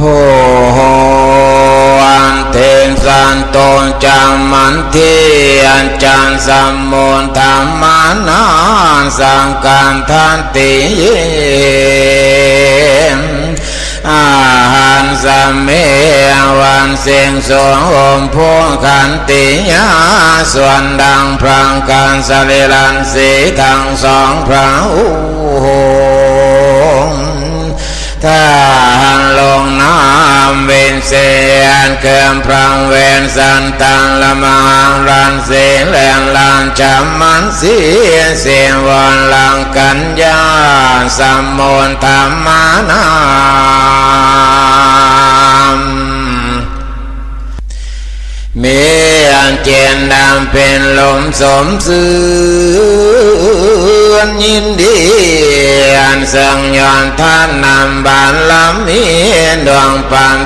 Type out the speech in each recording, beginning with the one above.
โพอันเทงสันโตจังมันทียนจันสัมมุนธรรมานาสังการทันติเยอาหารสัมเมวันเสียงสวงโอมพวงขันติยาส่วนดังพรังการสลิลันสีทั้งสองพระองค์ ถ้าหันลงน้ำเวนเสียนเกิมพรังเวนสันตังละมังรันเสียแลนลานจำมันเสียเสียงวันลังกัญญาสัมมนธรรมานามมีอันเจนดำเป็นลมสมสื่อ นยินดีอันสังยอนท่านนำบานลำมีดวงปัน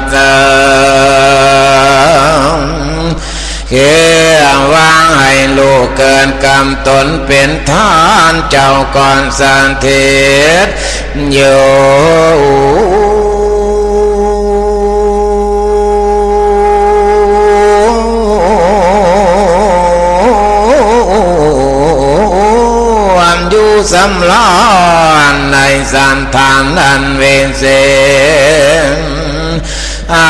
สันเทศโยอันอยู่สำลอนในสันทานอันเวนเสนอา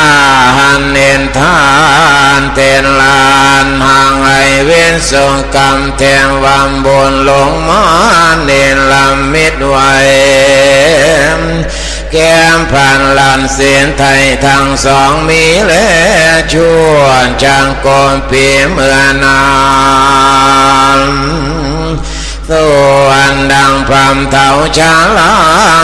หันเนนทานเทนลานห่างไอเวนสงกรรมแทงวามบนลงมาเนนลำมิดไวแก้มผ่านลานเสียนไทยทั้งสองมีและชั่วจางกอนเปียเมื่อนาน ส่วนดังพรำเท่าชาลา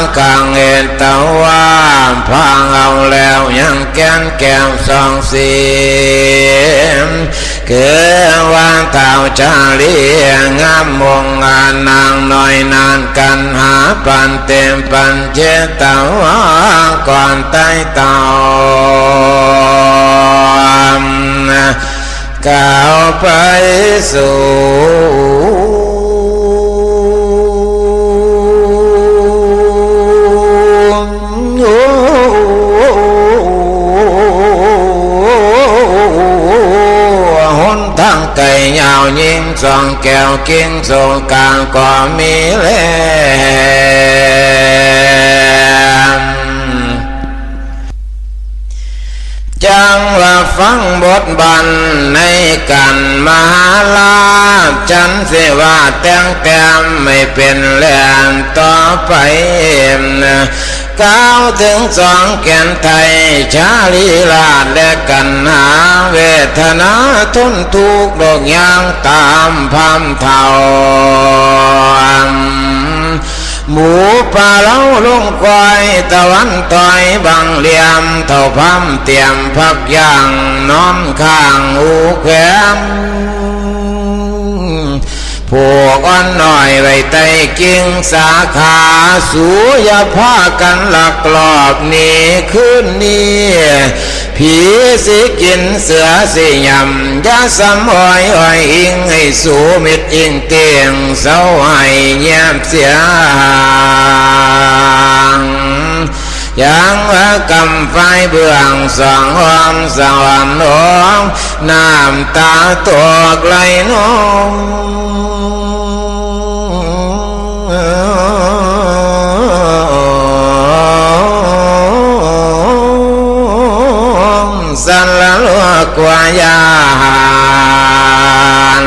งกลางเอ็นตะวันพังเอาแล้วยังแก้นแก้มสองสียงเกวางเท่าชาลีงามมงงานนางน้อยนานกันหาปันเต็มปันเจตาวาก่อนใต้เต่าก้าวไปสู่ ทางไก่ยาวยิงส จังว่าฟังบทบันในกันมหาลาฉันเสว่าแต่งแต้มไม่เป็นแหลมต่อไปก้าวถึงสองแก่นไทย ชาลีลาดและกันหาเวทนาทนทุกข์ดอกยางตามพามเท่า หมูป่าเล้าลุงควายตะวันต่อยบังเหลี่ยมเท่าพัมเตรียมพักย่างน้อมข้างอูแขมพวกอ่อนหน่อยไว้ใต้กิ่งสาขาสูยาพากันหลักลอบหนีขึ้นนี้ ผีสิกินเสือสิยำยาสำอ้อยอ้อยอิงให้สูมิดอิงเตียงเศร้าให้เงียบเสียห่างยังว่ากำไฟเบื้องสองหองสวรรค์น้องน้ำตาตัวไกลน้อง สันละลัวกว่ายาน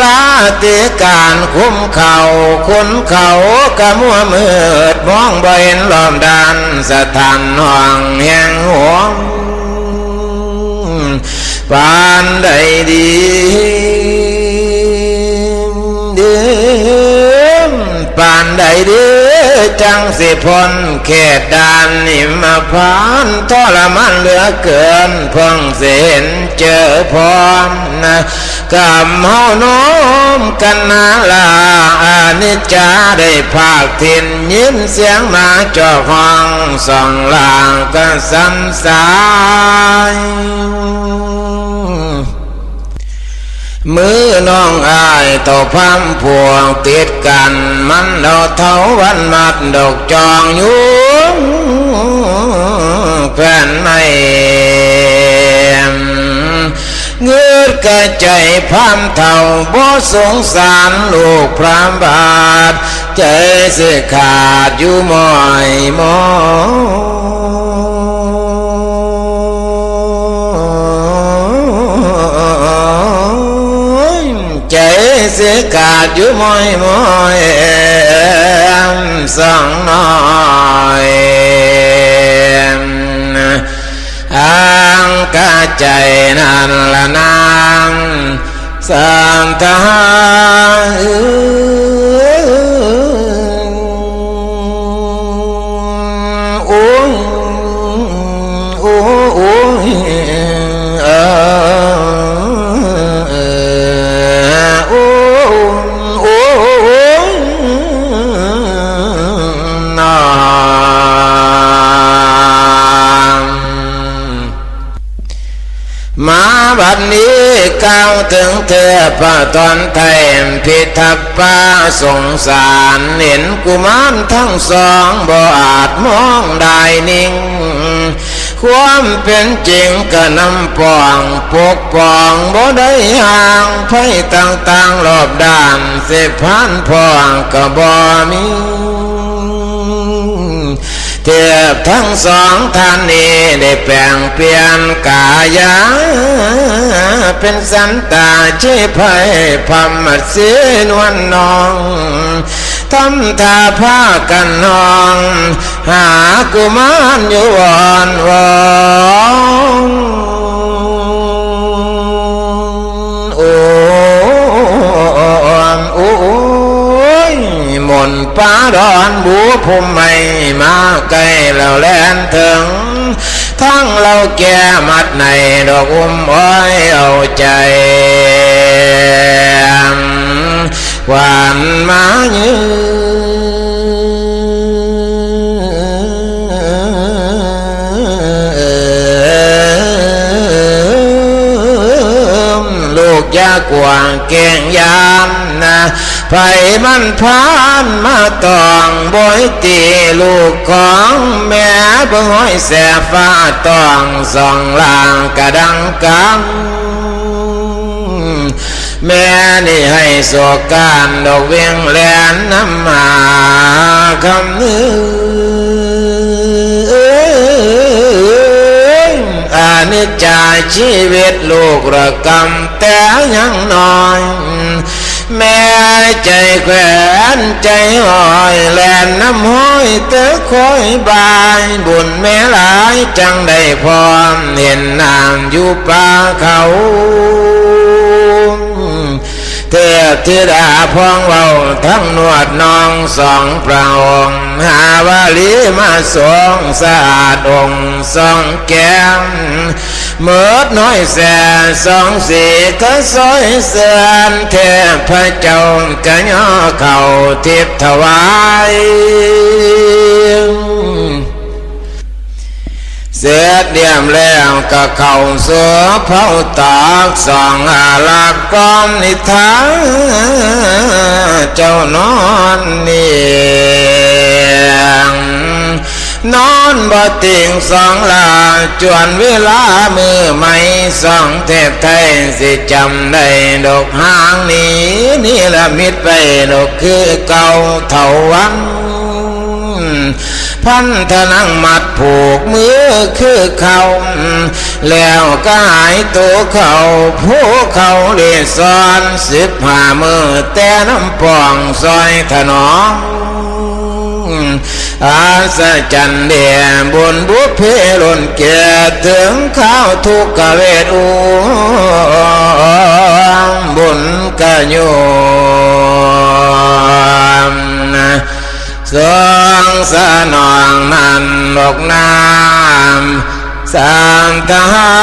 ลาติการคุ้มเขาคุ้นเขากะมัวมืดมองบ่เห็นลอมดานสถานห้องแห่งห่วงปานใดดีเดิมปานใดเดื จังสิพนเขตดานนิมพานทรมานเหลือเกินเพิ่งเสียนเจอพร้อมนะกำเฮาน้อมกันนาลาอานิจจาได้ภาคทินยินเสียงมาจอห้องส่องลางก็ซ้ำสาย มือน้องอายต่อพัมพวงติดกัน มันเราเท้าวันมัดดอกจองยุงแฟนไม่เงือกระใจพามเท่าบ่สงสารลูกพรามบาทใจเสียขาดอยู่มอยมอย สียขาดอยู่หมอยหมอยสองน้อยอังกาใจนั่นละนางสันทาโอ้ยโอ้ยโอ้ย ก้าวถึงเธอพระตอนไทยพิทักษ์ป้าสงสารเห็นกุมารทั้งสองบ่อาจมองได้นิ่ง ความเป็นจริงก็นำปองปกปองบ่ได้ห่างไพ่ต่างๆรอบด้านเสพานพองก็บ่มี เททั้งสองท่านนี้ได้แปลงเปลี่ยนกายา เป็นสันตาเชพายพมเสนวนนองทำท่าผ้ากันนอง หากุมารอยู่วอนวอนโอ้อนโอ้ยหม นป้าดอนบูภูมิไม่มาไกลแล้วแลนถึง ทั้งเราแก่มัดในดอกอุ้มอ้อยเอาใจหวานมาเยืมลูกยากวางเก่งยา ไผมันพานมาตองบอยตีลูกของแม่บ่ห้อยแสฟ้าตองสองลางกระดังกังแม่นี่ให้โศการดอกเวียงแลนน้ำมาคำนึงอานิจจาชีวิตลูกระกำแต่ยังน้อย แม่ใจแขวนใจหอยแลนน้ำห้อยเตอคอยบาย บุญแม่หลายจังได้พรเห็นนางอยู่ป่าเขา เทพธิดาพองเบาทั้งนวดน้องสองพระองค์หาวาลีมาสวงสะอาดองค์สองแก้มเมิดน้อยแสสองสีก็ซอยเสือนเทพเจ้ากะย่อเข่าทิพถวาย เสียเดียมแล้วก็เข้าเสือเผาตากสองอาลักกอมนิทานเจ้านอนเนียงนอนบ่ติงสองลาจวนเวลามือไม่สองเทพไทยสิจำได้ดอกหางนี้นี่ละมิดไปดอกคือเก่าเท่าวัน พันธนังมัดผูกมือคือเขาแล้วก็หายตัวเขาผู้เขาเรีสอนสิบหามือแต่น้ำปองซอยถนอมอาสจันเดียบุญบุพเพลนเกียถึงข้าวทุกขเวทอูบุญกะโยา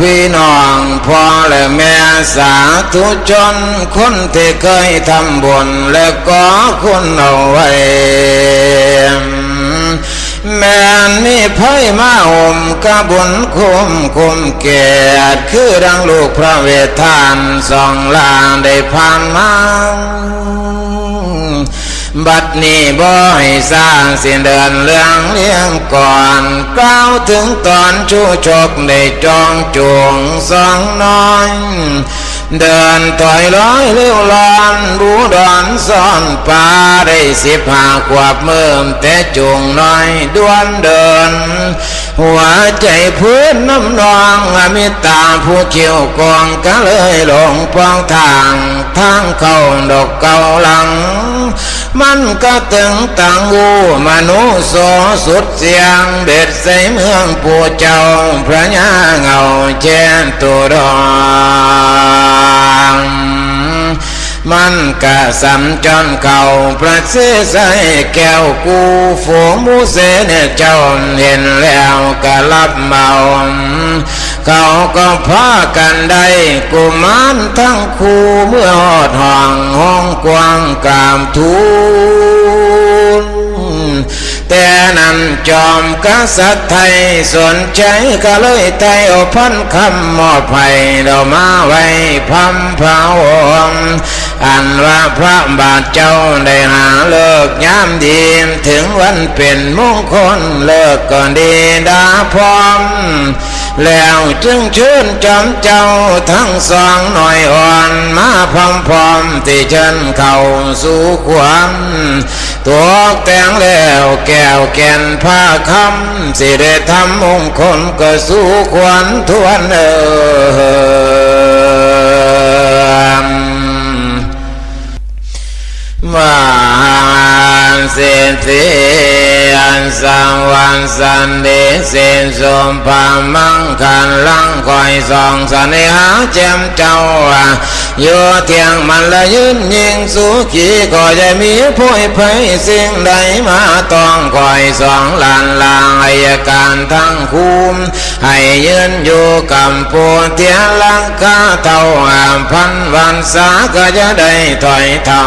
พี่น้องพ่อและแม่สาธุชน คนที่เคยทำบุญและก็คุณเอาไว้ แม่นมีไพ่มาห่มกระบุญคุมคุมเกียรติคือดังลูกพระเวททานสองลางได้ผ่านมา บัดนี้บ่ให้สร้างเสียนเดินเรื่องเลี้ยงก่อนกล่าวถึงตอนชูชกได้จองจวงสองน้อยเดินถอยร้อยเลี้ยวลอนบูดอนซ่อนป่าได้สิบห้าขวบเมื่อแต่จุงน้อยด้วนเดิน หัวใจพื้นน้ำนองอมิตาผู้เขียวกองก็เลยหลงปองทางทางเข้าดอกเก่าหลัง มันก็ตึงตังวูมนุโสสุดเสียง เบ็ดใส่เมืองปู่เจ้า พระยาเงาเจนตุดอง มันกะสำจอนเก่าประเสใสแก้วกูฝูงมูเสเนี่ยเจ้าเห็นแล้วก็รับเมาเขาก็พากันได้กุมารทั้งคู่เมื่อหอดห้องห้องกว้างกามทูลแต่นั้นจอมกษัตริย์ไทยสนใจก็เลยไทยอพันคำมอบให้เรามาไว้พัมพาวง อันว่าพระบาทเจ้าได้หาเลิกยามดีถึงวันเป็นมงคลเลิกก่อนดีดาพร้อม แล้วจึงชื่นจำเจ้าทั้งสองหน่อยอ่อนมาพร้อมพร้อมที่เชิญเข้าสู่ความตัวแต่งแล้วแก้วแก่นผ้าคำสิได้ทำมงคลก็สู่ขวัญทวนเออ มาเศร ยันสังวันสันเดเสนสมพามังคันลังคอยส่องสันหาแจมเจ้าอยู่เทียงมันละยืนยิงสุขีก็จะมีผู้ภัยสิ่งใดมาต้องคอยส่องลานลางอายการทั้งคุมให้ยืนอยู่กำปูเทียลังกาเท่าอามพันวันสาก็จะได้ถอยเท่า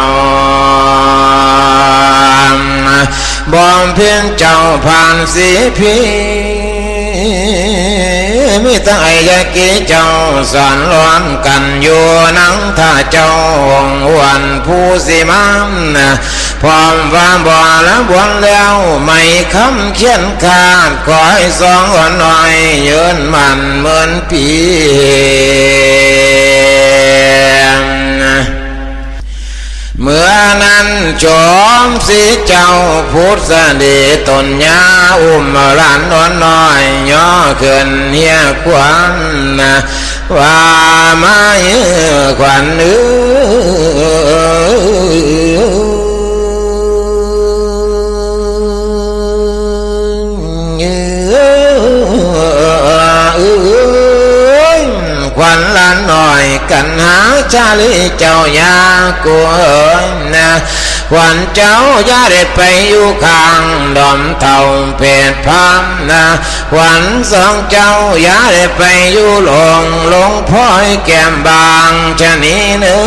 บอมเพียงเจ้าผ่านสีพีมีตั้งไอยากีเจ้าสอนล้วนกันอยู่นังถ้าเจ้าองวันผู้สิมามพร้อมว่าบ่และบวนแล้วไม่คำเขียนขาดขอให้สองวันหน่อยยืนมันเหมือนปี เมื่อ นั้นจอมสีเจ้าพุทธดีตนยาอุ้มหลานนวลน้อยย่อขึ้นเฮียค วันว่ามาเยือควันเอ้าอยาชาลีเจ้าอย่าได้ไปอยู่ข้างดอมเท่าเพศพามนะวันสองเจ้าอย่าได้ไปอยู่หลงหลงพ้อยแก้มบางชะนี้เนื้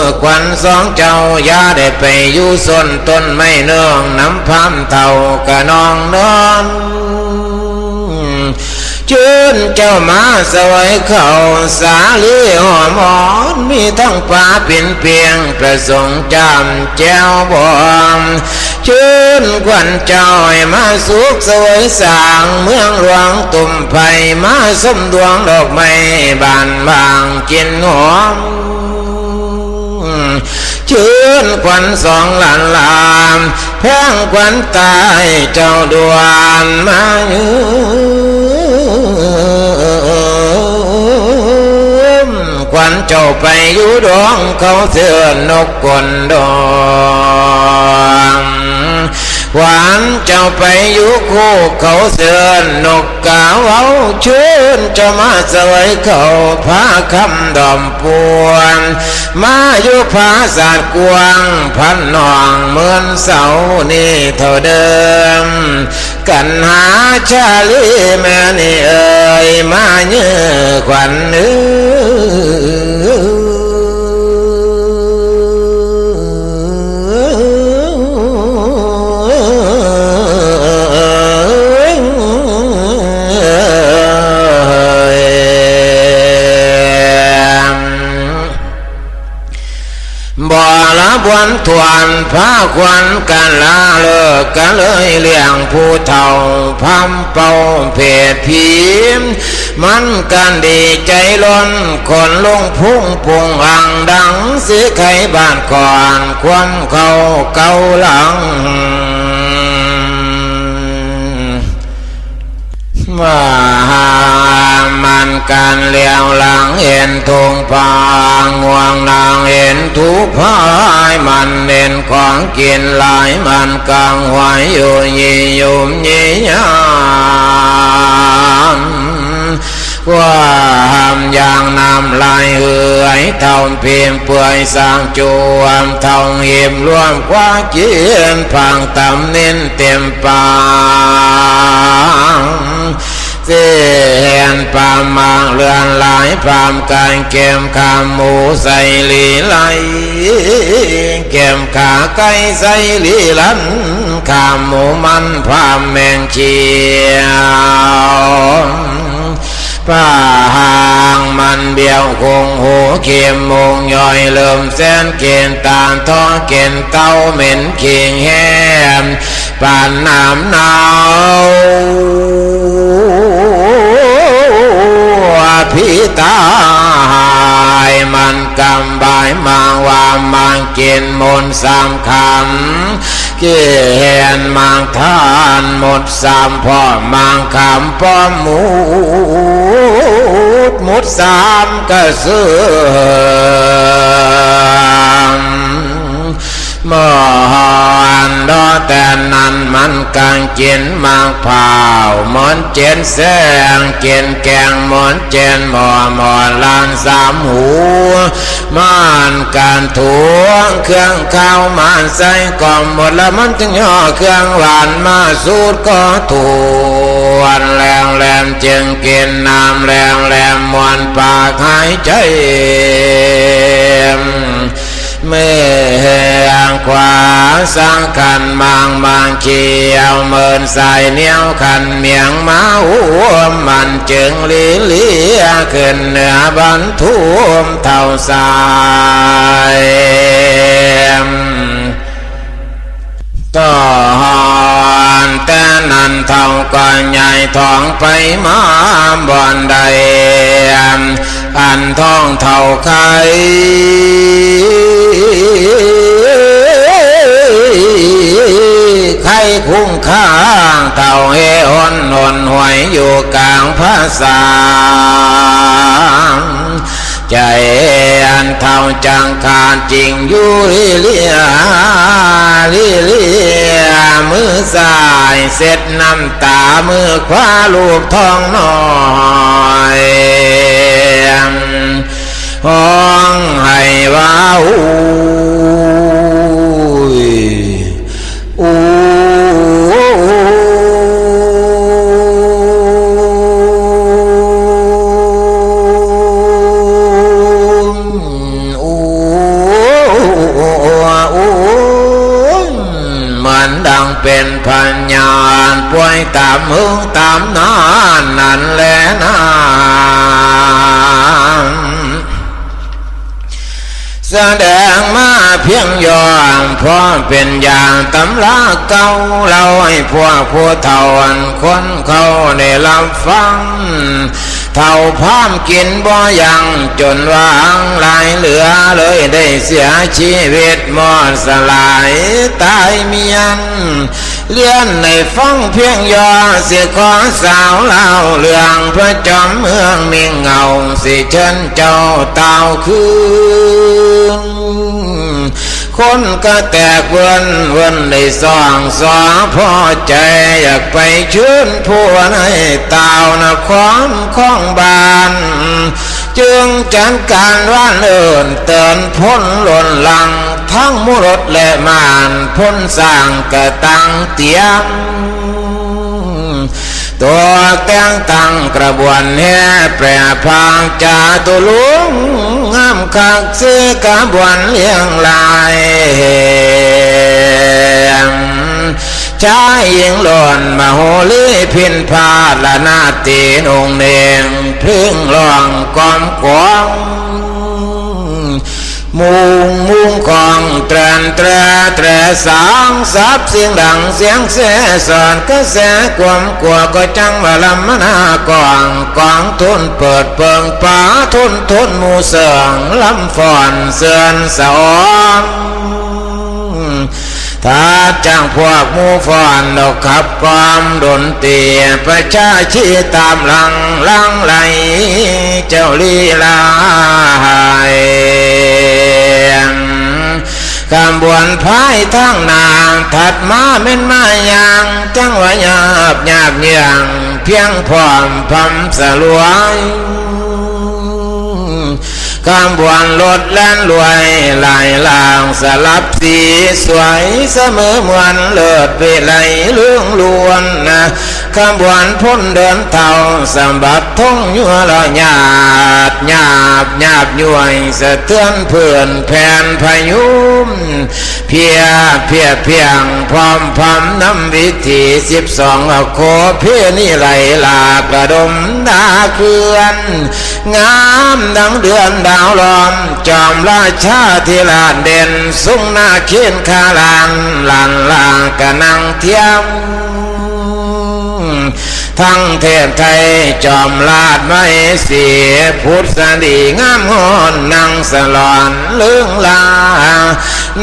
อควันสองเจ้าอย่าได้ไปอยู่ส้นต้นไม่เนื่องน้ำพามเท่ากะนองนอน ชื่นเจ้ามาสวยเขาสาลีหอมอ่อนมีทั้งป่าเป็นเพียงประสงค์จำแจ้วบอมชื่นควันจ้าให้มาสุขสวยสางเมืองหลวงตุ่มไผ่มาสมดวงดอกไม้บานบางกินหอมชื่นควันสองหลานลามแพงควันตายเจ้าดวนมายืม ควันเจ้าไปอยู่ดวงเขาเสือนนกกลดอง หวานเจ้าไปอยู่คู่เขาเสือนนกกาเว้าชื่นจะมาสวยเขาพาคำดอมปวนมาอยู่ภาษาทกวางพันนองเหมือนเสานี่เท่าเดิม กันหาชาลีแม่นี่เอ่ยมาเนื้อขวัญเนื้ ทวนพาควันกันลาเลิกกันเลยเลี้ยงผู้เฒ่าพัมเป่าเพศผีมมันกันดีใจล้นคนลงพุ่งปุงอังดังเสีไขบ้านก่อนความเขาเกาหลังว่า การเลี้ยวหลังเห็นทงพางวงนางเห็นทุกพายมันเน้นของกินหลายมันกังหวายอยู่ยี่ยุมยี่ยามว่าหามยางนำลายเหื่อยเท่าเพียงเปื่อยสร้างจวมเท่าเหียมรวมกว่าเจียนพังตำเน้นเต็มปาง เสียนปามมางเรือนหลายพามการเก็มขาหมูใส่ลีไหลเก็มขาไก่ใส่ลีลันขาหมูมันพามแมงเชียวป้าหางมันเบี้ยวคงหูเข็มมงย่อยเริ่มแสนเกณฑ์ตามท้องเกณฑ์เต้าเหม็นเคียงแห้มปานน้ำหนาว พีตายมันกำบายมางว่ามังกินมนสามคำเกเห็นมังทานหมดสามพ่อมังคำพ่อมหมูดหมดสามกระเสือ มอนดอแต่นั้นมันกางเจนมากเผาวมอนเจนแสงเจนแกงมอนเจนหมอหมอลานสามหูมันการถูเครื่องข้าวมันใส่กล่อมหมดแล้วมันจึงย่อเครื่องหวานมาสูดก็ถูวนแรงแรงจึงกินน้ำแรงแรงมวนปากหายใจ เมื่องขวาสังคันบางบางเขียวเมินใส่เนียวคันเมียงมาหัวมันจึงลีเลียขึ้นเหนือบันทุมเท่าสายต่อนแต่นั้นเท่าก็ใหญ่ทองไปมาบ่อนใดอันทองเท่าใคร อยู่กลางภาษาใจอันเท่าจังขาดจริงอยู่ลิเลียลิเลียมือซ้ายเสร็จน้ำตามือขวาลูกทองน้อยห้องให้ว่าอู้ มหึงตามนานนั่นแหละนาแสดงมาเพียงยอมพราะเป็นอย่างตำราเก่าเราให้พวกผู้เท่าอันคนเขาได้รับฟังเท่าพร้อมกินบ่ยังจนวางลายเหลือเลยได้เสียชีวิตหมดสลายตายเมียน เลี้ยนในฟังเพียงยอเสียขอสาวเล่าเรื่องพระจอมเมืองเมียงเงาสิเชิญเจ้าเต่าคืนคนก็แตกเวินเวินได้สองสอพอใจอยากไปชื่นผู้ในตาวนครของบ้านจึงจัดการว่านเอินเตือนพ้นหล่นลัง ทั้งมุรถและมานพ้นสร้างกระตังเตียง ตัวแต่งตั้งกระบวนแห่แปรพางจาตุลุงงามคักซื้อกระบวนเลี้ยงลายชายหญิงหล่นมาโหลีพินพาละนาตีนองเนงพึ่งลองกอมกวาง มุงมุงกองแตรนแตรแตรสางสับเสียงดังเสียงเสสอ นกระแสความกลัวกลำมนากฟ้าจ้างพวกมูฟอนดอกขับความดนเตียประชาชีตามหลังหลังไหลเจ้าลีลาหายกำบวนพายทั้งนางถัดมาเม่นมายางจังวะหยาบหยาบเยียงเพียงพร้อมพำสลวย กำบวนลดแล่นรวยหลายลางสลับสีสวยเสมอเหมือนเลิศเวไลเรื่องลวนนะ ขบวนพ้นเดินเท่าสมบัติทงยัวละหยาดหยาบหยาบย่วยสะเทือนเพื่อนแผ่นพายุมเพียเพียเพียงพร้อมพำน้ำวิธีสิบสองโคเพียนี่ไหลหลากระดมดาเคลื่อน งามดังเดือนดาวลอม จอมราชาธิราชเด่นสุงนาเขียนคาลานลานลากะนังเทียม ทั้งเทพไทยจอมลาดไม่เสียพุทธดีงามงอนนางสลอนเรื่องลา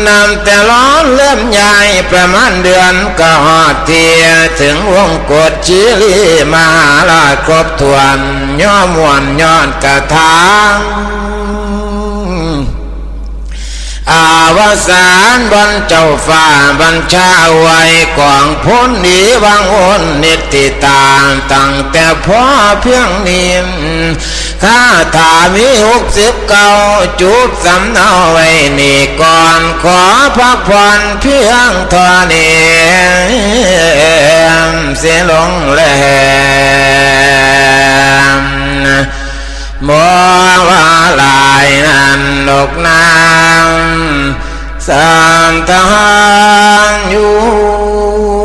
นำแต่ร้อนเลื่อมใหญ่ประมาณเดือนก็หอดเทียถึงวงกฏชิลีมาลาครบถ้วนย่อมวนย้อนกระทาง อาวสานบนเจ้าฟ้าบัญชาไว้กองพ้นหนีวางวนนิติตามตั้งแต่พ่อเพียงนี้ข้าถามีหกสิบเก้าจุดสำเนาไว้นี่ก่อนขอพักผ่อนเพียงท่านี้เสียลงแล้วมัว วาลายนันดกนางสามทางอยู่